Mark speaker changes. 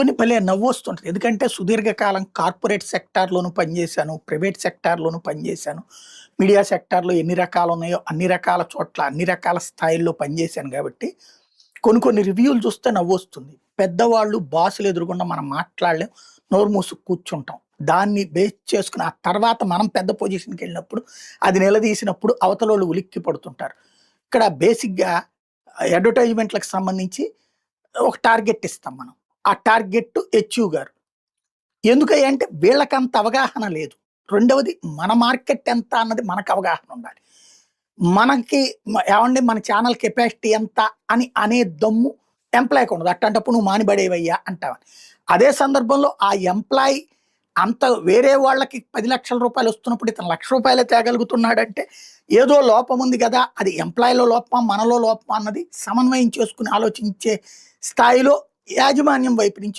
Speaker 1: కొన్ని భలే నవ్వొస్తుంటారు ఎందుకంటే సుదీర్ఘకాలం కార్పొరేట్ సెక్టార్లోనూ పనిచేశాను. ప్రైవేట్ సెక్టార్లోనూ పనిచేశాను. మీడియా సెక్టార్‌లో ఎన్ని రకాలు ఉన్నాయో అన్ని రకాల చోట్ల, అన్ని రకాల స్థాయిల్లో పనిచేశాను కాబట్టి కొన్ని కొన్ని రివ్యూలు చూస్తే నవ్వొస్తుంది. పెద్దవాళ్ళు బాసులు ఎదురుగుండా మనం మాట్లాడలేం. నోరు మూసు కూర్చుంటాం. దాన్ని బేస్ చేసుకుని ఆ తర్వాత మనం పెద్ద పొజిషన్కి వెళ్ళినప్పుడు అది నిలదీసినప్పుడు అవతలోళ్ళు ఉలిక్కి పడుతుంటారు. ఇక్కడ బేసిక్‌గా అడ్వర్టైజ్‌మెంట్‌లకు సంబంధించి ఒక టార్గెట్ ఇస్తాం మనం. ఆ టార్గెట్ అచీవ్ గారు. ఎందుకంటే అంటే వీళ్ళకంత అవగాహన లేదు. రెండవది మన మార్కెట్ ఎంత అన్నది మనకు అవగాహన ఉండాలి. మనకి ఏమండి మన ఛానల్ కెపాసిటీ ఎంత అని అనే దమ్ము ఎంప్లాయ్‌కి ఉండదు. అట్టంటప్పుడు నువ్వు మానిబడేవయ్యా అంటావని. అదే సందర్భంలో ఆ ఎంప్లాయ్ అంత వేరే వాళ్ళకి పది లక్షల రూపాయలు వస్తున్నప్పుడు ఇతను లక్ష రూపాయలే తేగలుగుతున్నాడంటే ఏదో లోపం ఉంది కదా అది ఎంప్లాయీలో లోపమా? మనలో లోపమా? అన్నది సమన్వయం చేసుకుని ఆలోచించే స్థాయిలో యాజమాన్యం వైపు నుంచి